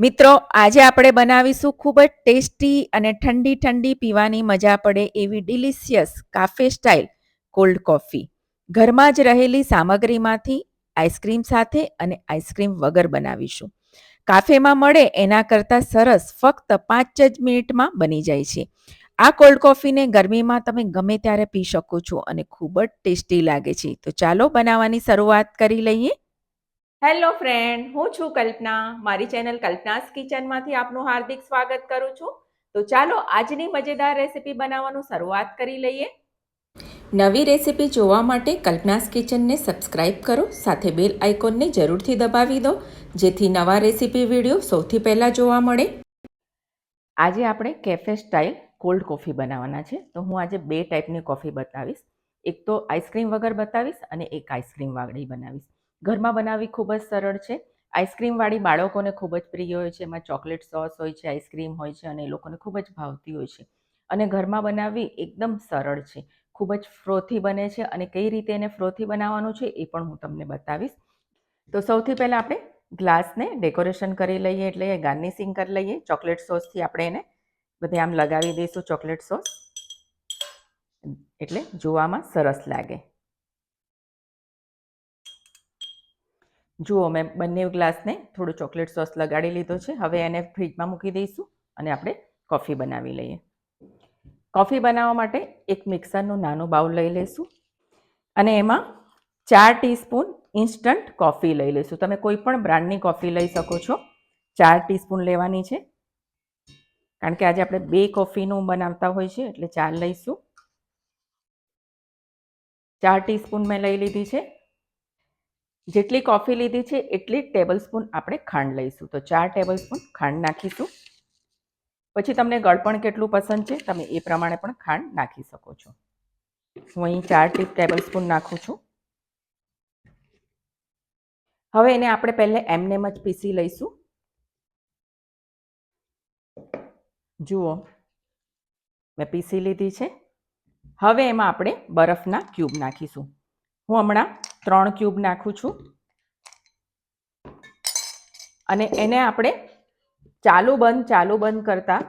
મિત્રો, આજે આપણે બનાવીશું ખૂબ જ ટેસ્ટી અને ઠંડી ઠંડી પીવાની મજા પડે એવી delicious cafe style cold coffee. ઘરમાં જ રહેલી સામગ્રીમાંથી આઈસ્ક્રીમ સાથે અને આઈસ્ક્રીમ વગર બનાવીશું. કાફેમાં મળે એના કરતાં સરસ ફક્ત પાંચ જ મિનિટમાં બની જાય છે. આ કોલ્ડ કોફીને ગરમીમાં તમે ગમે ત્યારે પી શકો છો અને ખૂબ જ ટેસ્ટી લાગે છે. તો ચાલો બનાવવાની શરૂઆત કરી લઈએ. હેલો ફ્રેન્ડ, હું છું કલ્પના. મારી ચેનલ કલ્પનાસ કિચનમાંથી આપનું હાર્દિક સ્વાગત કરું છું. તો ચાલો આજની મજેદાર રેસીપી બનાવવાનું શરૂઆત કરી લઈએ. નવી રેસિપી જોવા માટે કલ્પનાસ કિચનને સબસ્ક્રાઇબ કરો, સાથે બેલ આઇકોનને જરૂરથી દબાવી દો, જેથી નવા રેસીપી વીડિયો સૌથી પહેલાં જોવા મળે. આજે આપણે કેફે સ્ટાઇલ કોલ્ડ કોફી બનાવવાના છે. તો હું આજે બે ટાઈપની કોફી બતાવીશ. એક તો આઈસ્ક્રીમ વગર બતાવીશ અને એક આઈસ્ક્રીમ વાગડી બનાવીશ. ઘરમાં બનાવવી ખૂબ જ સરળ છે. આઈસ્ક્રીમવાળી બાળકોને ખૂબ જ પ્રિય હોય છે. એમાં ચોકલેટ સોસ હોય છે, આઈસ્ક્રીમ હોય છે અને એ લોકોને ખૂબ જ ભાવતી હોય છે. અને ઘરમાં બનાવવી એકદમ સરળ છે. ખૂબ જ ફ્રોથી બને છે અને કઈ રીતે એને ફ્રોથી બનાવવાનું છે એ પણ હું તમને બતાવીશ. તો સૌથી પહેલાં આપણે ગ્લાસને ડેકોરેશન કરી લઈએ એટલે એ ગાર્નિશિંગ કરી લઈએ. ચોકલેટ સોસથી આપણે એને બધે આમ લગાવી દઈશું ચોકલેટ સોસ. એટલે જોવામાં સરસ લાગે. જુઓ, મેં બંને ગ્લાસને થોડું ચોકલેટ સોસ લગાડી લીધો છે. હવે એને ફ્રીજમાં મૂકી દઈશું અને આપણે કોફી બનાવી લઈએ. કોફી બનાવવા માટે એક મિક્સરનું નાનું બાઉલ લઈ લઈશું અને એમાં ચાર ટીસ્પૂન ઇન્સ્ટન્ટ કોફી લઈ લઈશું. તમે કોઈ પણ બ્રાન્ડની કોફી લઈ શકો છો. ચાર ટીસ્પૂન લેવાની છે. કારણ કે આજે આપણે બે કોફીનું બનાવતા હોય છે, એટલે ચાર લઈશું. ચાર ટીસ્પૂન મેં લઈ લીધી છે. જેટલી કોફી લીધી છે, એટલી ટેબલ સ્પૂન આપણે ખાંડ લઈશું. તો ચાર ટેબલ સ્પૂન ખાંડ નાખીશું. પછી તમને ગળપણ કેટલું પસંદ છે, તમે એ પ્રમાણે પણ ખાંડ નાખી શકો છો. હું અહીં ચાર ટેબલ સ્પૂન નાખું છું. હવે એને આપણે પહેલે એમનેમ જ પીસી લઈશું. જુઓ, મેં પીસી લીધી છે. હવે એમાં આપણે બરફના ક્યુબ નાખીશું. હું હમણાં ત્રણ ક્યુબ નાખું છું. અને એને આપણે ચાલુ બંધ ચાલુ બંધ કરતા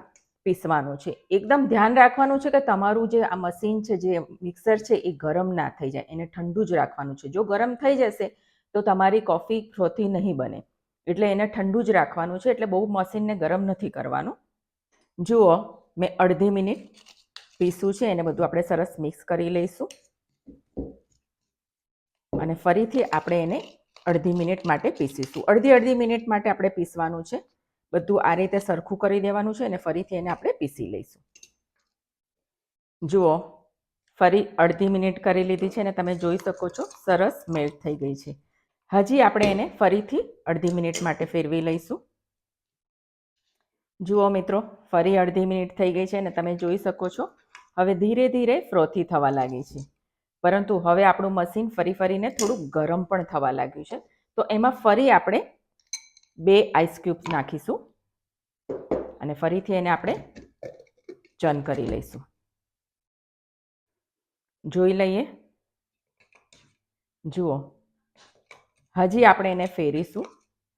પીસવાનું છે. એકદમ ધ્યાન રાખવાનું છે કે તમારું જે આ મશીન છે, જે મિક્સર છે, એ ગરમ ના થઈ જાય. એને ઠંડુ જ રાખવાનું છે. જો ગરમ થઈ જશે, તો તમારી કોફી ફ્રોથી નહીં બને. એટલે એને ઠંડુ જ રાખવાનું છે. એટલે બહુ મશીનને ગરમ નથી કરવાનું. જુઓ, મેં અડધી મિનિટ પીસું છે. એને બધું આપણે સરસ મિક્સ કરી લઈશું. અને ફરીથી આપણે એને અડધી મિનિટ માટે પીસીશું. અડધી અડધી મિનિટ માટે આપણે પીસવાનું છે. બધું આ રીતે સરખું કરી દેવાનું છે અને ફરીથી એને આપણે પીસી લઈશું. જુઓ, ફરી અડધી મિનિટ કરી લીધી છે અને તમે જોઈ શકો છો, સરસ મેલ્ટ થઈ ગઈ છે. હજી આપણે એને ફરીથી અડધી મિનિટ માટે ફેરવી લઈશું. જુઓ મિત્રો, ફરી અડધી મિનિટ થઈ ગઈ છે અને તમે જોઈ શકો છો, હવે ધીરે ધીરે ફ્રોથી થવા લાગી છે. પરંતુ હવે આપણું મશીન ફરી ફરીને થોડું ગરમ પણ થવા લાગ્યું છે. તો એમાં ફરી આપણે બે આઈસ ક્યુબ્સ નાખીશું અને ફરીથી એને આપણે ચન કરી લઈશું. જોઈ લઈએ. જુઓ. હજી આપણે એને ફેરીશું.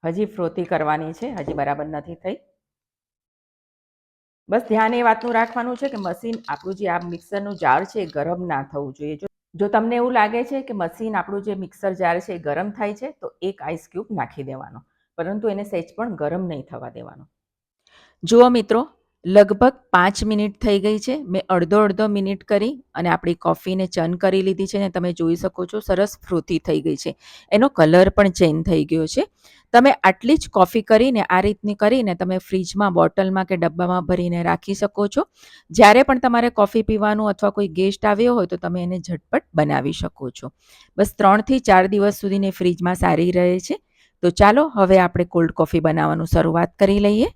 હજી ફ્રોતી કરવાની છે. હજી બરાબર નથી થઈ. બસ ધ્યાન એ વાતનું રાખવાનું છે કે મશીન આપણું જે આ મિક્સરનું જાર છે એ ગરમ ના થવું જોઈએ. જો જો તમને એવું લાગે છે કે મશીન આપણું જે મિક્સર જાર છે એ ગરમ થાય છે, તો એક આઈસ ક્યુબ નાખી દેવાનો. પરંતુ એને સહેજ પણ ગરમ નહીં થવા દેવાનો. જુઓ મિત્રો લગભગ પાંચ મિનિટ થઈ ગઈ છે. મેં અડધો અડધો મિનિટ કરી અને આપણી કોફીને ચન કરી લીધી છે ને તમે જોઈ શકો છો સરસ ફ્રૂથી થઈ ગઈ છે. એનો કલર પણ ચેન્જ થઈ ગયો છે. તમે આટલી જ કોફી કરીને, આ રીતની કરીને તમે ફ્રીજમાં, બોટલમાં કે ડબ્બામાં ભરીને રાખી શકો છો. જ્યારે પણ તમારે કોફી પીવાનું અથવા કોઈ ગેસ્ટ આવ્યો હોય તો તમે એને ઝટપટ બનાવી શકો છો. બસ ત્રણથી ચાર દિવસ સુધીને ફ્રીજમાં સારી રહે છે. તો ચાલો હવે આપણે કોલ્ડ કોફી બનાવવાનું શરૂઆત કરી લઈએ.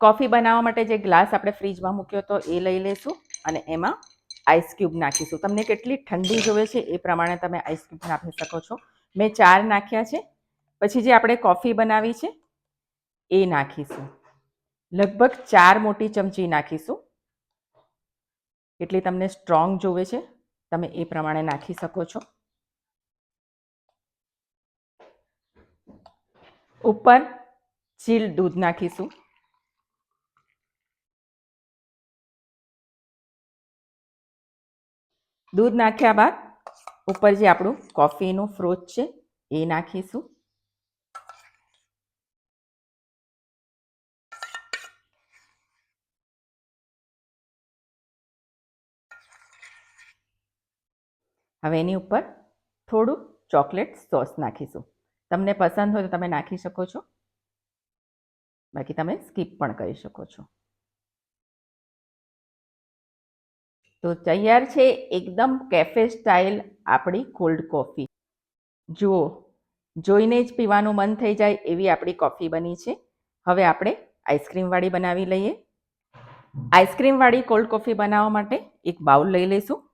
કોફી બનાવવા માટે જે ગ્લાસ આપણે ફ્રીજમાં મૂક્યો તો એ લઈ લઈશું અને એમાં આઈસ ક્યુબ નાખીશું. તમને કેટલી ઠંડી જોવે છે એ પ્રમાણે તમે આઈસ ક્યુબ નાખી શકો છો. મેં ચાર નાખ્યા છે. પછી જે આપણે કોફી બનાવી છે, એ નાખીશું. લગભગ ચાર મોટી ચમચી નાખીશું. કેટલી તમને સ્ટ્રોંગ જોવે છે, તમે એ પ્રમાણે નાખી શકો છો. ઉપર ચીલ દૂધ નાખીશું. દૂધ નાખ્યા બાદ ઉપર જે આપણું કોફીનું ફ્રોચ છે, એ નાખીશું. હવે એની ઉપર થોડું ચોકલેટ સોસ નાખીશું. તમને પસંદ હોય તો તમે નાખી શકો છો. બાકી તમે સ્કીપ પણ કરી શકો છો. તો તૈયાર છે એકદમ કેફે સ્ટાઇલ આપણી કોલ્ડ કોફી જુઓ, જોઈને જ પીવાનું મન થઈ જાય એવી આપણી કોફી બની છે. હવે આપણે આઈસ્ક્રીમવાળી બનાવી લઈએ. આઈસ્ક્રીમવાળી કોલ્ડ કોફી બનાવવા માટે એક બાઉલ લઈ લઈશું.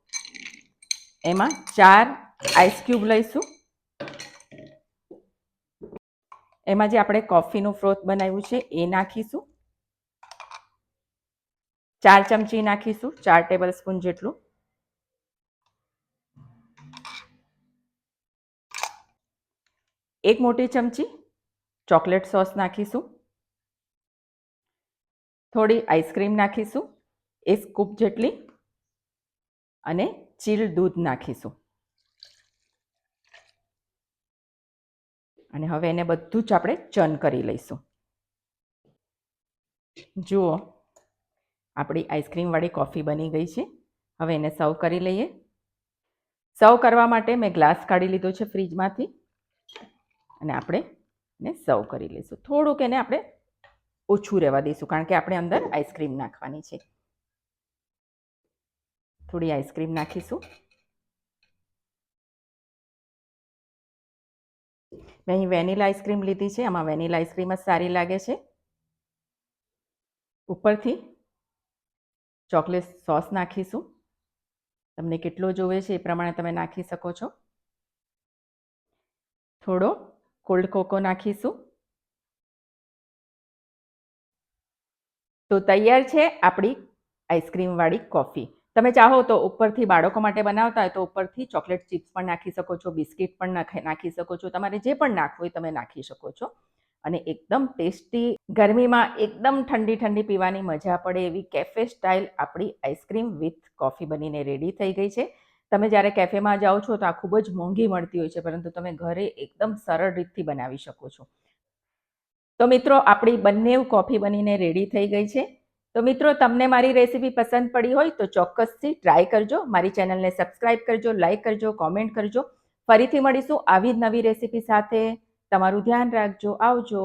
એમાં ચાર આઈસ ક્યુબ લઈશું. એમાં જે આપણે કોફીનું ફ્રોથ બનાવ્યું છે એ નાખીશું. ચાર ચમચી નાખીશું, ચાર ટેબલ સ્પૂન જેટલું. એક મોટી ચમચી ચોકલેટ સોસ નાખીશું. થોડી આઈસ્ક્રીમ નાખીશું એક સ્કૂપ જેટલી. અને ચીલ દૂધ નાખીશું. અને હવે એને બધું જ આપણે ચર્ન કરી લઈશું. જુઓ આપણી આઈસ્ક્રીમવાળી કોફી બની ગઈ છે. હવે એને સર્વ કરી લઈએ. સર્વ કરવા માટે મેં ગ્લાસ કાઢી લીધો છે ફ્રીજમાંથી. અને આપણે એને સર્વ કરી લઈશું. થોડુંક એને આપણે ઓછું રહેવા દઈશું, કારણ કે આપણે અંદર આઈસ્ક્રીમ નાખવાની છે. થોડી આઈસ્ક્રીમ નાખીશું. મેં અહીં વેનીલા આઈસ્ક્રીમ લીધી છે. આમાં વેનીલા આઈસ્ક્રીમ જ સારી લાગે છે. ઉપરથી ચોકલેટ સોસ નાખીશું. તમને કેટલો જોવે છે એ પ્રમાણે તમે નાખી શકો છો. થોડો કોલ્ડ કોકો નાખીશું. તો તૈયાર છે આપણી આઈસ્ક્રીમવાળી કોફી. તમે ચાહો તો ઉપરથી બાળકો માટે બનાવતા હોય તો ઉપરથી ચોકલેટ ચિપ્સ પણ નાખી શકો છો, બિસ્કિટ પણ નાખી શકો છો. તમારે જે પણ નાખવું હોય તમે નાખી શકો છો. અને એકદમ ટેસ્ટી, ગરમીમાં એકદમ ઠંડી ઠંડી પીવાની મજા પડે એવી કેફે સ્ટાઇલ આપણી આઈસ્ક્રીમ વિથ કોફી બનીને રેડી થઈ ગઈ છે. તમે જ્યારે કેફેમાં જાઓ છો તો આ ખૂબ જ મોંઘી મળતી હોય છે, પરંતુ તમે ઘરે એકદમ સરળ રીતથી બનાવી શકો છો. તો મિત્રો, આપણી બંને કોફી બનીને રેડી થઈ ગઈ છે. તો મિત્રો, તમને મારી રેસીપી પસંદ પડી હોય તો ચોક્કસથી ટ્રાય કરજો. મારી ચેનલને સબસ્ક્રાઇબ કરજો લાઇક કરજો કોમેન્ટ કરજો. ફરીથી મળીશું આવી જ નવી રેસીપી સાથે. તમારું ધ્યાન રાખજો આવજો.